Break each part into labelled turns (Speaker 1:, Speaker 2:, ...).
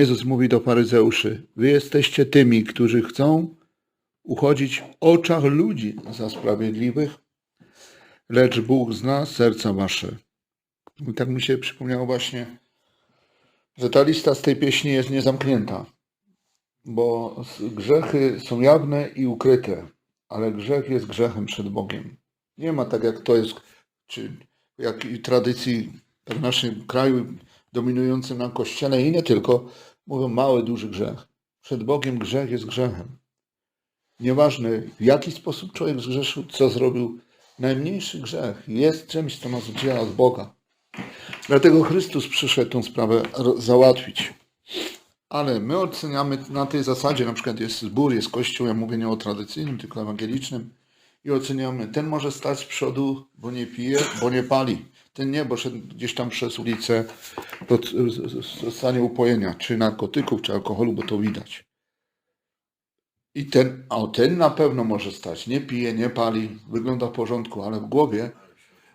Speaker 1: Jezus mówi do faryzeuszy, wy jesteście tymi, którzy chcą uchodzić w oczach ludzi za sprawiedliwych, lecz Bóg zna serca wasze. I tak mi się przypomniało właśnie, że ta lista z tej pieśni jest niezamknięta, bo grzechy są jawne i ukryte, ale grzech jest grzechem przed Bogiem. Nie ma tak jak to jest, czy jak i tradycji w naszym kraju dominującym na kościele i nie tylko, mówią mały, duży grzech. Przed Bogiem grzech jest grzechem. Nieważne w jaki sposób człowiek zgrzeszył, co zrobił, najmniejszy grzech jest czymś, co nas oddziela od Boga. Dlatego Chrystus przyszedł tę sprawę załatwić. Ale my oceniamy na tej zasadzie, na przykład jest zbór, jest kościół, ja mówię nie o tradycyjnym, tylko ewangelicznym, i oceniamy, ten może stać z przodu, bo nie pije, bo nie pali. Ten nie, bo szedł gdzieś tam przez ulicę z- stanie upojenia, czy narkotyków, czy alkoholu, bo to widać. I ten, a ten na pewno może stać. Nie pije, nie pali, wygląda w porządku, ale w głowie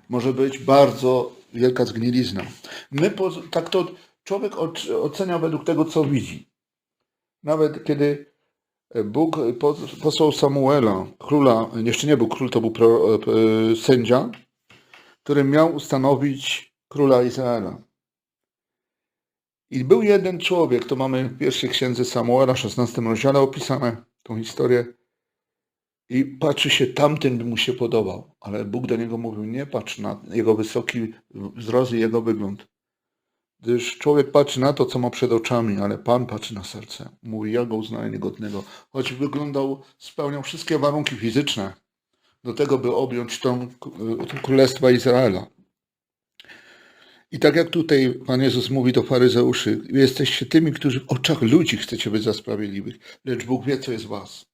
Speaker 1: może być bardzo wielka zgnilizna. My po, tak to człowiek oc- ocenia według tego, co widzi. Nawet kiedy Bóg po- posłał Samuela, króla, jeszcze nie był król, to był pro, e, sędzia, który miał ustanowić króla Izraela. I był jeden człowiek, to mamy w pierwszej księdze Samuela, 16 rozdziale opisane tą historię. I patrzy się, tamten by mu się podobał, ale Bóg do niego mówił, nie patrz na jego wysoki wzrost i jego wygląd. Gdyż człowiek patrzy na to, co ma przed oczami, ale Pan patrzy na serce. Mówi, ja go uznaję niegodnego. Choć wyglądał, spełniał wszystkie warunki fizyczne do tego, by objąć tą, tą królestwa Izraela. I tak jak tutaj Pan Jezus mówi do faryzeuszy, jesteście tymi, którzy w oczach ludzi chcecie być za sprawiedliwych, lecz Bóg wie, co jest was.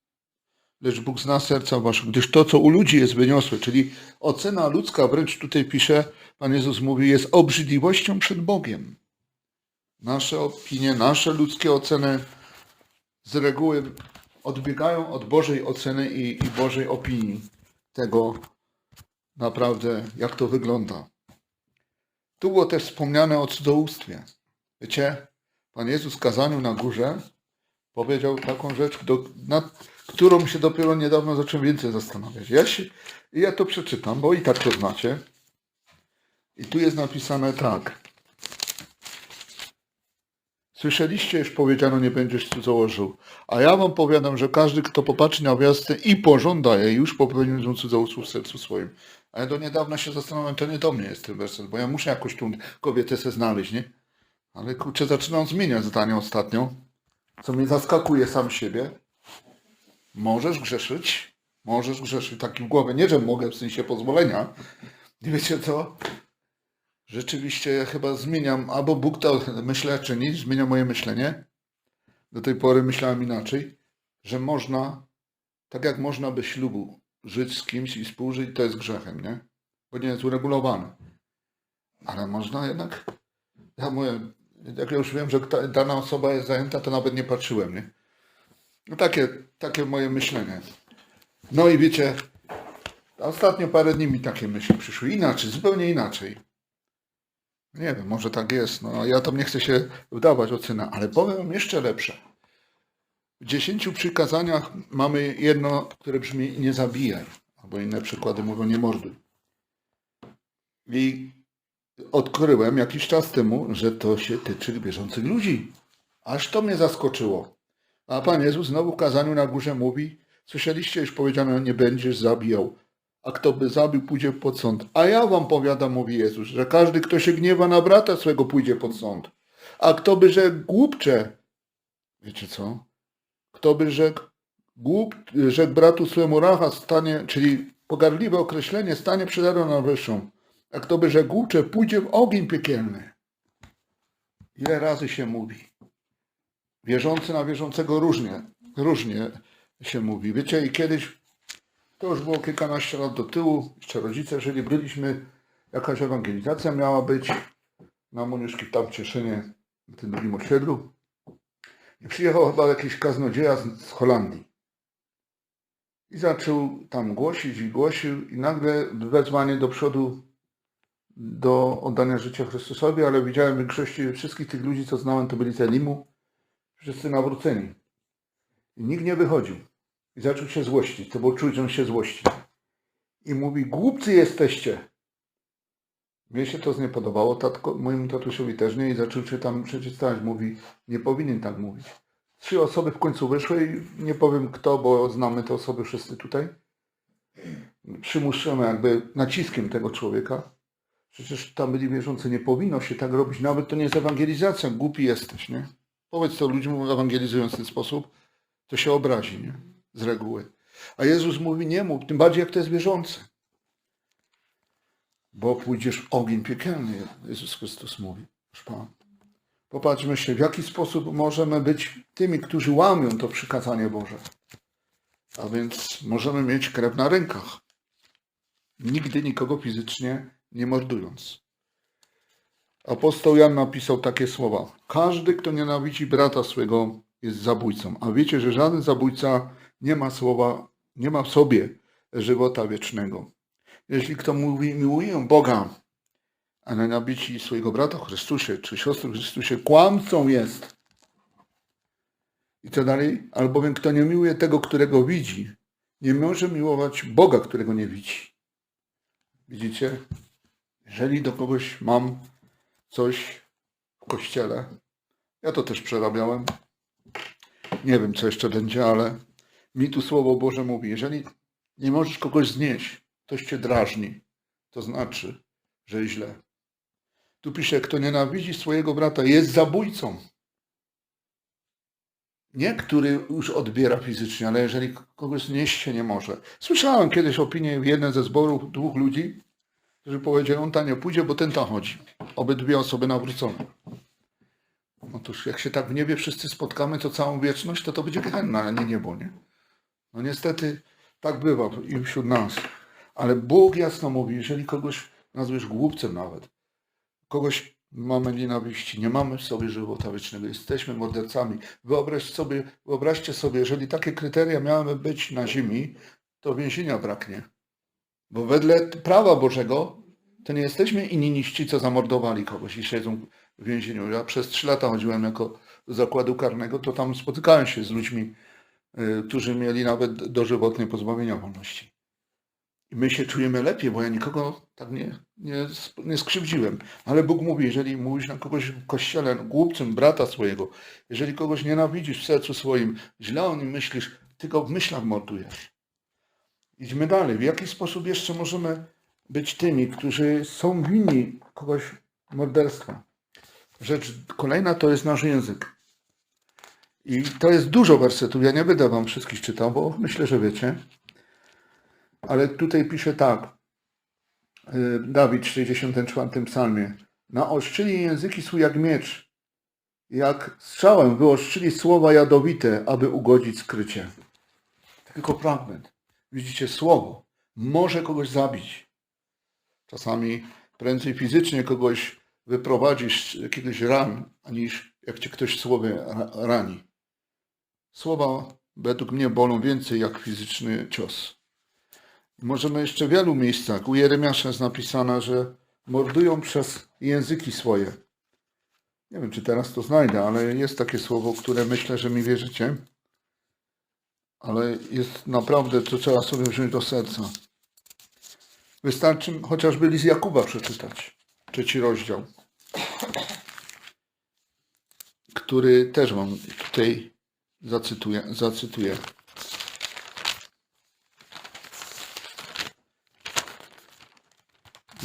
Speaker 1: Lecz Bóg zna serca wasze, gdyż to, co u ludzi jest wyniosłe, czyli ocena ludzka, wręcz tutaj pisze, Pan Jezus mówi, jest obrzydliwością przed Bogiem. Nasze opinie, nasze ludzkie oceny z reguły odbiegają od Bożej oceny i, i Bożej opinii tego naprawdę, jak to wygląda. Tu było też wspomniane o cudzołóstwie. Wiecie, Pan Jezus w kazaniu na górze powiedział taką rzecz, do, nad którą się dopiero niedawno zacząłem więcej zastanawiać. Ja, się, ja to przeczytam, bo i tak to znacie. I tu jest napisane tak. Słyszeliście, już powiedziano, nie będziesz cudzołożył. A ja wam powiadam, że każdy, kto popatrzy na gwiazdę i pożąda jej, już popełnił cudzołóstwo w sercu swoim. A ja do niedawna się zastanawiam, to nie do mnie jest ten werset, bo ja muszę jakąś tą kobietę se znaleźć, nie? Ale kurczę, zaczynam zmieniać zdanie ostatnio, co mnie zaskakuje sam siebie. Możesz grzeszyć, możesz grzeszyć taki w głowę. Nie, że mogę w sensie pozwolenia. I wiecie co? Rzeczywiście ja chyba zmieniam, albo Bóg to myślę czyni, zmienia moje myślenie. Do tej pory myślałem inaczej, że można, tak jak można by ślubu żyć z kimś i współżyć, to jest grzechem, nie? Bo nie jest uregulowane. Ale można jednak, ja mówię, jak ja już wiem, że dana osoba jest zajęta, to nawet nie patrzyłem, nie? No takie, takie moje myślenie. No i wiecie, ostatnio parę dni mi takie myśli przyszły. Inaczej, zupełnie inaczej. Nie wiem, może tak jest. No, ja tam nie chcę się wdawać ocena, ale powiem wam jeszcze lepsze. W dziesięciu przykazaniach mamy jedno, które brzmi nie zabijaj, albo inne przykłady mówią nie morduj. I odkryłem jakiś czas temu, że to się tyczy bieżących ludzi. Aż to mnie zaskoczyło. A Pan Jezus znowu w kazaniu na górze mówi, słyszeliście już powiedziano, nie będziesz zabijał, a kto by zabił, pójdzie pod sąd. A ja wam powiadam, mówi Jezus, że każdy, kto się gniewa na brata swego, pójdzie pod sąd. A kto by rzekł głupcze, wiecie co? Kto by rzekł głup, rzekł bratu swemu racha, stanie, czyli pogardliwe określenie, stanie przed na wyższą. A kto by rzekł głupcze, pójdzie w ogień piekielny. Ile razy się mówi? Wierzący na wierzącego różnie, różnie się mówi. Wiecie, i kiedyś, to już było kilkanaście lat do tyłu, jeszcze rodzice żyli, byliśmy, jakaś ewangelizacja miała być na Moniuszki tam w Cieszynie, na tym drugim osiedlu. I przyjechał chyba jakiś kaznodzieja z, z Holandii. I zaczął tam głosić i głosił i nagle wezwanie do przodu do oddania życia Chrystusowi, ale widziałem w większości wszystkich tych ludzi, co znałem, to byli z Elimu wszyscy nawróceni. I nikt nie wychodził. I zaczął się złościć. To było czuć, że on się złości. I mówi, głupcy jesteście. Mnie się to nie podobało, tatko, mojemu tatusiowi też nie i zaczął się tam przeczytać. Mówi, nie powinien tak mówić. Trzy osoby w końcu wyszły i nie powiem kto, bo znamy te osoby wszyscy tutaj. Przymuszymy jakby naciskiem tego człowieka. Przecież tam byli wierzący, nie powinno się tak robić, nawet to nie jest ewangelizacja, głupi jesteś, nie? Powiedz to ludziom ewangelizując w ten sposób, to się obrazi, nie? Z reguły. A Jezus mówi, nie mów, tym bardziej jak to jest wierzący. Bo pójdziesz w ogień piekielny, Jezus Chrystus mówi. Proszę. Popatrzmy się, w jaki sposób możemy być tymi, którzy łamią to przykazanie Boże. A więc możemy mieć krew na rękach. Nigdy nikogo fizycznie nie mordując. Apostoł Jan napisał takie słowa. Każdy, kto nienawidzi brata swego, jest zabójcą. A wiecie, że żaden zabójca nie ma słowa, nie ma w sobie żywota wiecznego. Jeśli kto mówi, miłuję Boga, a nienawidzi swojego brata w Chrystusie, czy siostrę w Chrystusie, kłamcą jest. I co dalej? Albowiem kto nie miłuje tego, którego widzi, nie może miłować Boga, którego nie widzi. Widzicie? Jeżeli do kogoś mam coś w kościele, ja to też przerabiałem. Nie wiem, co jeszcze będzie, ale mi tu Słowo Boże mówi, jeżeli nie możesz kogoś znieść, ktoś cię drażni, to znaczy, że źle. Tu pisze, kto nienawidzi swojego brata, jest zabójcą. Nie, który już odbiera fizycznie, ale jeżeli kogoś znieść się nie może. Słyszałem kiedyś opinię w jednym ze zborów dwóch ludzi, którzy powiedzieli, on tam nie pójdzie, bo ten tam chodzi. Obydwie osoby nawrócone. Otóż jak się tak w niebie wszyscy spotkamy, to całą wieczność, to to będzie gehenna, a nie niebo, nie? No niestety tak bywa i wśród nas. Ale Bóg jasno mówi, jeżeli kogoś nazwiesz głupcem nawet, kogoś mamy nienawiści, nie mamy w sobie żywota wiecznego, jesteśmy mordercami. Wyobraź sobie, wyobraźcie sobie, jeżeli takie kryteria miałyby być na ziemi, to więzienia braknie. Bo wedle prawa Bożego to nie jesteśmy inni niż co zamordowali kogoś i siedzą w więzieniu. Ja przez trzy lata chodziłem jako zakładu karnego, to tam spotykałem się z ludźmi, którzy mieli nawet dożywotnie pozbawienia wolności. My się czujemy lepiej, bo ja nikogo tak nie, nie, nie skrzywdziłem. Ale Bóg mówi, jeżeli mówisz na kogoś w kościele, głupcem brata swojego, jeżeli kogoś nienawidzisz w sercu swoim, źle o nim myślisz, ty go w myślach mordujesz. Idźmy dalej. W jaki sposób jeszcze możemy być tymi, którzy są winni kogoś morderstwa? Rzecz kolejna to jest nasz język. I to jest dużo wersetów. Ja nie będę wam wszystkich czytał, bo myślę, że wiecie. Ale tutaj pisze tak. y, Dawid w 64 psalmie. Naostrzyli języki swój jak miecz. Jak strzałem wyostrzyli słowa jadowite, aby ugodzić skrycie. Tylko fragment. Widzicie, słowo może kogoś zabić. Czasami prędzej fizycznie kogoś wyprowadzisz z jakiegoś ran, aniż jak cię ktoś słowem ra- rani. Słowa według mnie bolą więcej jak fizyczny cios. Możemy jeszcze w wielu miejscach. U Jeremiasza jest napisane, że mordują przez języki swoje. Nie wiem, czy teraz to znajdę, ale jest takie słowo, które myślę, że mi wierzycie. Ale jest naprawdę, to trzeba sobie wziąć do serca. Wystarczy chociażby list Jakuba przeczytać. Trzeci rozdział. Który też wam tutaj zacytuję. zacytuję.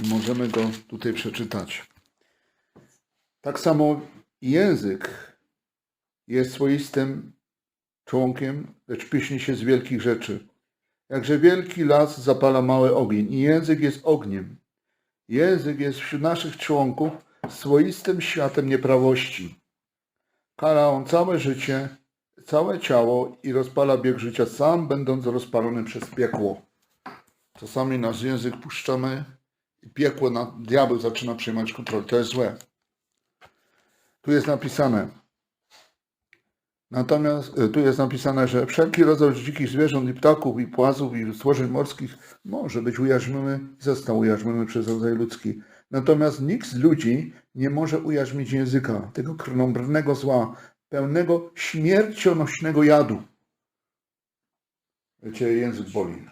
Speaker 1: Możemy go tutaj przeczytać. Tak samo język jest swoistym członkiem, lecz piśni się z wielkich rzeczy. Jakże wielki las zapala mały ogień i język jest ogniem. Język jest wśród naszych członków swoistym światem nieprawości. Kala on całe życie, całe ciało i rozpala bieg życia sam, będąc rozpalony przez piekło. Czasami nasz język puszczamy i piekło, na, diabeł zaczyna przejmować kontrolę. To jest złe. Tu jest napisane, Natomiast y, tu jest napisane, że wszelki rodzaj dzikich zwierząt i ptaków i płazów i stworzeń morskich może być ujarzmiony, został ujarzmiony przez rodzaj ludzki. Natomiast nikt z ludzi nie może ujarzmić języka, tego krnąbrnego zła, pełnego śmiercionośnego jadu. Wiecie, język boli.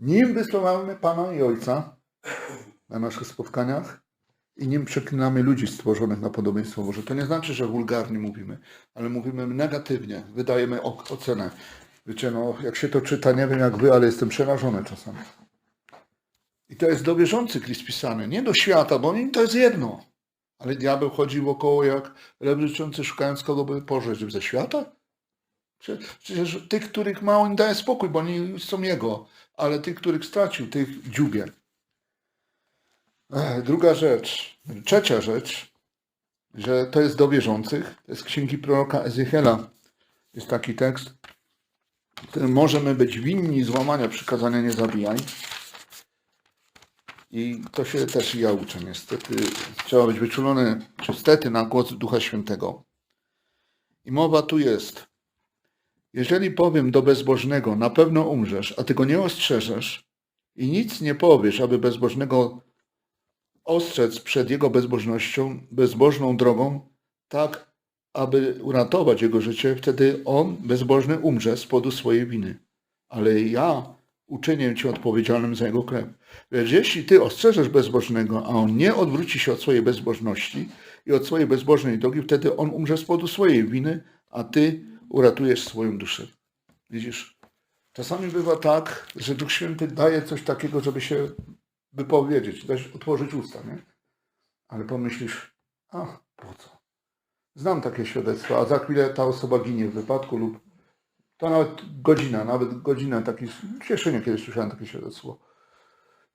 Speaker 1: Nim wysławamy Pana i Ojca na naszych spotkaniach i nim przeklinamy ludzi stworzonych na podobieństwo Boże. To nie znaczy, że wulgarnie mówimy, ale mówimy negatywnie, wydajemy ocenę. Wiecie, no, jak się to czyta, nie wiem jak wy, ale jestem przerażony czasami. I to jest do wierzących list pisany, nie do świata, bo to jest jedno. Ale diabeł chodzi wokoło jak lew ryczący, szukając kogo by pożreć ze świata. Prze- Przecież tych, których mało im daje spokój, bo oni są jego, ale tych, których stracił, tych dziubie. Druga rzecz, trzecia rzecz, że to jest do wierzących, to jest księgi proroka Ezechiela. Jest taki tekst, w którym możemy być winni złamania przykazania nie zabijaj. I to się też ja uczę niestety. Trzeba być wyczulony, czy na głos Ducha Świętego. I mowa tu jest. Jeżeli powiem do bezbożnego, na pewno umrzesz, a ty go nie ostrzeżesz i nic nie powiesz, aby bezbożnego ostrzec przed jego bezbożnością, bezbożną drogą, tak aby uratować jego życie, wtedy on, bezbożny, umrze z powodu swojej winy. Ale ja uczynię cię odpowiedzialnym za jego krew. Lecz jeśli ty ostrzeżesz bezbożnego, a on nie odwróci się od swojej bezbożności i od swojej bezbożnej drogi, wtedy on umrze z powodu swojej winy, a ty uratujesz swoją duszę. Widzisz? Czasami bywa tak, że Duch Święty daje coś takiego, żeby się wypowiedzieć, dać, otworzyć usta, nie? Ale pomyślisz, a po co? Znam takie świadectwa, a za chwilę ta osoba ginie w wypadku lub to nawet godzina, nawet godzina takiej, w Cieszynie kiedyś słyszałem takie świadectwo.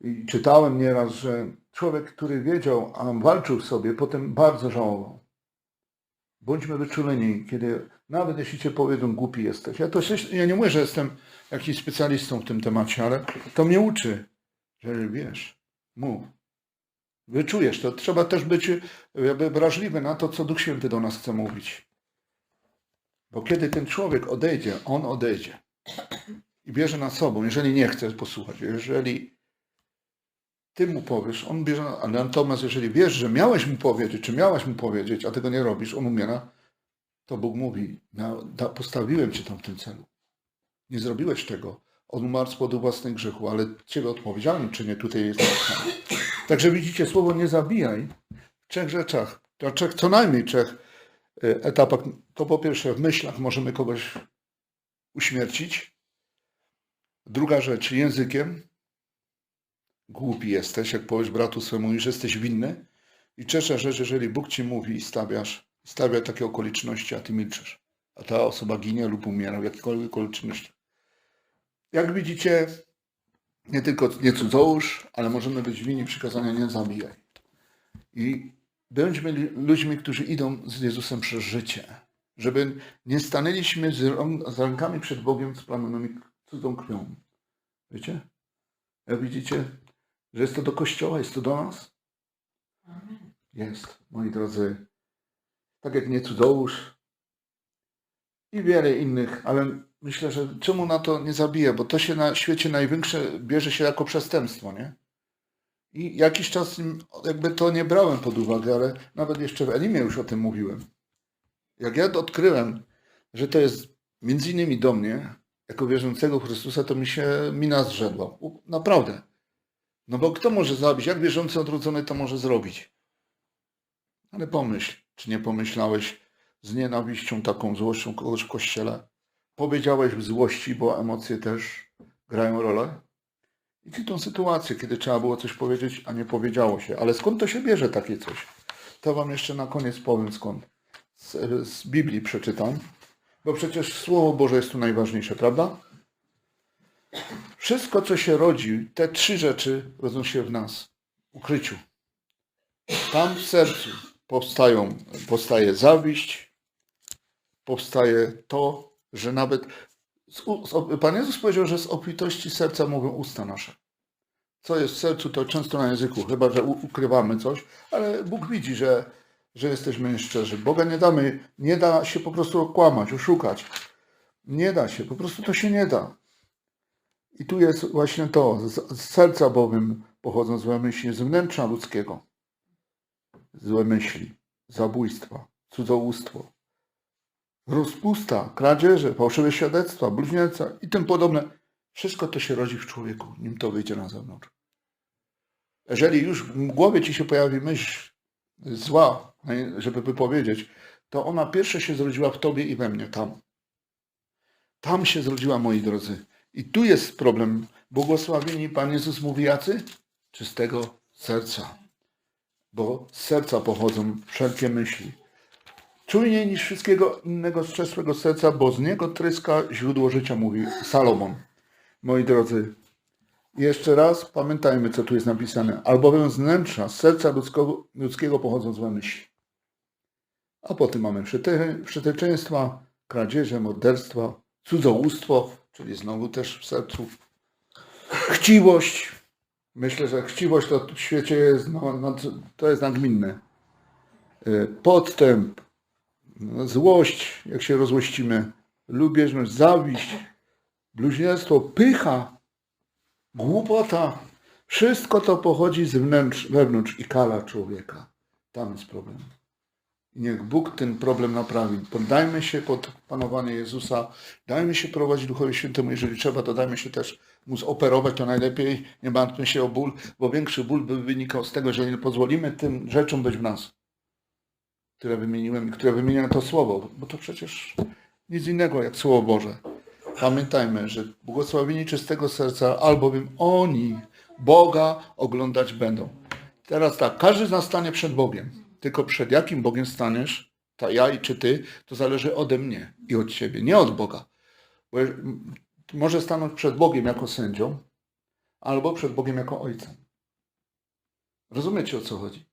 Speaker 1: I czytałem nieraz, że człowiek, który wiedział, a walczył w sobie, potem bardzo żałował. Bądźmy wyczuleni, kiedy nawet jeśli cię powiedzą, głupi jesteś. Ja, to, ja nie mówię, że jestem jakimś specjalistą w tym temacie, ale to mnie uczy, że wiesz, mów. Wyczujesz to. Trzeba też być jakby wrażliwy na to, co Duch Święty do nas chce mówić. Bo kiedy ten człowiek odejdzie, on odejdzie i bierze na sobą, jeżeli nie chce posłuchać, jeżeli ty mu powiesz, on bierze, na- natomiast jeżeli wiesz, że miałeś mu powiedzieć, czy miałaś mu powiedzieć, a tego nie robisz, on umiera, to Bóg mówi, "Miał- da- postawiłem cię tam w tym celu. Nie zrobiłeś tego. On umarł z powodu własnych grzechu, ale ciebie odpowiedzialnym czynię tutaj jest. Także widzicie, słowo nie zabijaj w trzech rzeczach, to trzech, co najmniej trzech etapach. To po pierwsze w myślach możemy kogoś uśmiercić. Druga rzecz, językiem. Głupi jesteś, jak powiesz bratu swemu, że jesteś winny. I trzecia rzecz, jeżeli Bóg ci mówi i stawiasz, stawia takie okoliczności, a ty milczysz. A ta osoba ginie lub umiera w jakichkolwiek okolicznościach. Jak widzicie, nie tylko nie cudzołóż, ale możemy być winni przykazania nie zabijaj. I bądźmy ludźmi, którzy idą z Jezusem przez życie. Żeby nie stanęliśmy z, rą- z rękami przed Bogiem splamionymi cudzą krwią. Wiecie? Jak widzicie, że jest to do Kościoła, jest to do nas? Jest, moi drodzy. Tak jak nie cudzołóż i wiele innych, ale myślę, że czemu na to nie zabija? Bo to się na świecie największe bierze się jako przestępstwo, nie? I jakiś czas jakby to nie brałem pod uwagę, ale nawet jeszcze w Elimie już o tym mówiłem. Jak ja odkryłem, że to jest między innymi do mnie, jako wierzącego Chrystusa, to mi się mina zrzedła. Naprawdę. No bo kto może zabić? Jak wierzący odrodzony to może zrobić? Ale pomyśl, czy nie pomyślałeś z nienawiścią, taką złością kogoś w kościele? Powiedziałeś w złości, bo emocje też grają rolę? I tą sytuację, kiedy trzeba było coś powiedzieć, a nie powiedziało się. Ale skąd to się bierze takie coś? To wam jeszcze na koniec powiem skąd. Z, z Biblii przeczytam. Bo przecież Słowo Boże jest tu najważniejsze, prawda? Wszystko, co się rodzi, te trzy rzeczy rodzą się w nas. Ukryciu. Tam w sercu powstają, powstaje zawiść, powstaje to, że nawet Pan Jezus powiedział, że z obfitości serca mówią usta nasze. Co jest w sercu, to często na języku, chyba że ukrywamy coś, ale Bóg widzi, że, że jesteśmy szczerzy. Boga nie damy, nie da się po prostu okłamać, oszukać. Nie da się, po prostu to się nie da. I tu jest właśnie to, z serca bowiem pochodzą złe myśli, z wnętrza ludzkiego. Złe myśli, zabójstwa, cudzołóstwo, rozpusta, kradzieże, fałszywe świadectwa, bluźnierca i tym podobne. Wszystko to się rodzi w człowieku, nim to wyjdzie na zewnątrz. Jeżeli już w głowie ci się pojawi myśl zła, żeby wypowiedzieć, to ona pierwsza się zrodziła w tobie i we mnie, tam. Tam się zrodziła, moi drodzy. I tu jest problem. Błogosławieni Pan Jezus mówi jacy? Czystego serca. Bo z serca pochodzą wszelkie myśli. Czujniej niż wszystkiego innego z czystego serca, bo z niego tryska źródło życia, mówi Salomon. Moi drodzy, jeszcze raz pamiętajmy, co tu jest napisane. Albowiem z wnętrza, serca ludzkiego, ludzkiego pochodzą złe myśli. A potem mamy przyty- przytyczeństwa, kradzieże, morderstwa, cudzołóstwo, czyli znowu też w sercu, chciwość. Myślę, że chciwość to w świecie jest, no, no, to jest nagminne. Y, Podstęp, złość, jak się rozłościmy, lubieżność, zawiść, bluźnierstwo, pycha, głupota. Wszystko to pochodzi z wnętrz, wewnątrz i kala człowieka. Tam jest problem. I niech Bóg ten problem naprawi. Poddajmy się pod panowanie Jezusa, dajmy się prowadzić Duchowi Świętemu, jeżeli trzeba, to dajmy się też mu zoperować, to najlepiej, nie martwmy się o ból, bo większy ból by wynikał z tego, że nie pozwolimy tym rzeczom być w nas, które wymieniłem i które wymieniłem to słowo, bo to przecież nic innego jak Słowo Boże. Pamiętajmy, że błogosławieni czystego serca, albowiem oni Boga oglądać będą. Teraz tak, każdy z nas stanie przed Bogiem. Tylko przed jakim Bogiem staniesz, ta ja i czy ty, to zależy ode mnie i od ciebie, nie od Boga. Bo może stanąć przed Bogiem jako sędzią, albo przed Bogiem jako ojcem. Rozumiecie o co chodzi?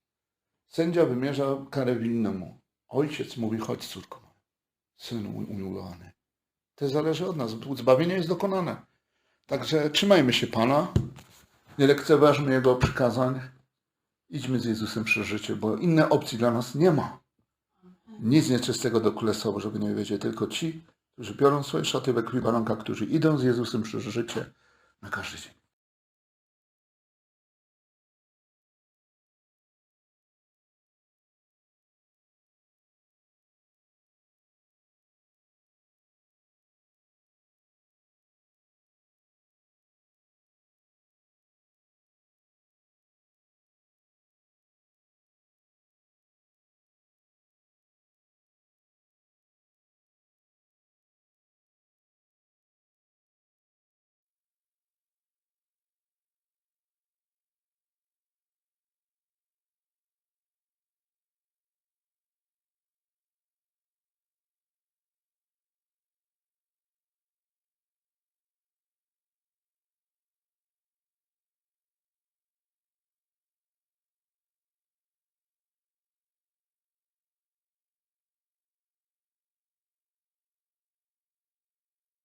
Speaker 1: Sędzia wymierza karę winnemu. Ojciec mówi, chodź córko, synu mój umiłowany. To zależy od nas. Zbawienie jest dokonane. Także trzymajmy się Pana, nie lekceważmy Jego przykazań, idźmy z Jezusem przez życie, bo innej opcji dla nas nie ma. Nic nieczystego do królestwa, żeby nie wiedzieć, tylko ci, którzy biorą swoje szaty we krwi baranka, którzy idą z Jezusem przez życie na każdy dzień.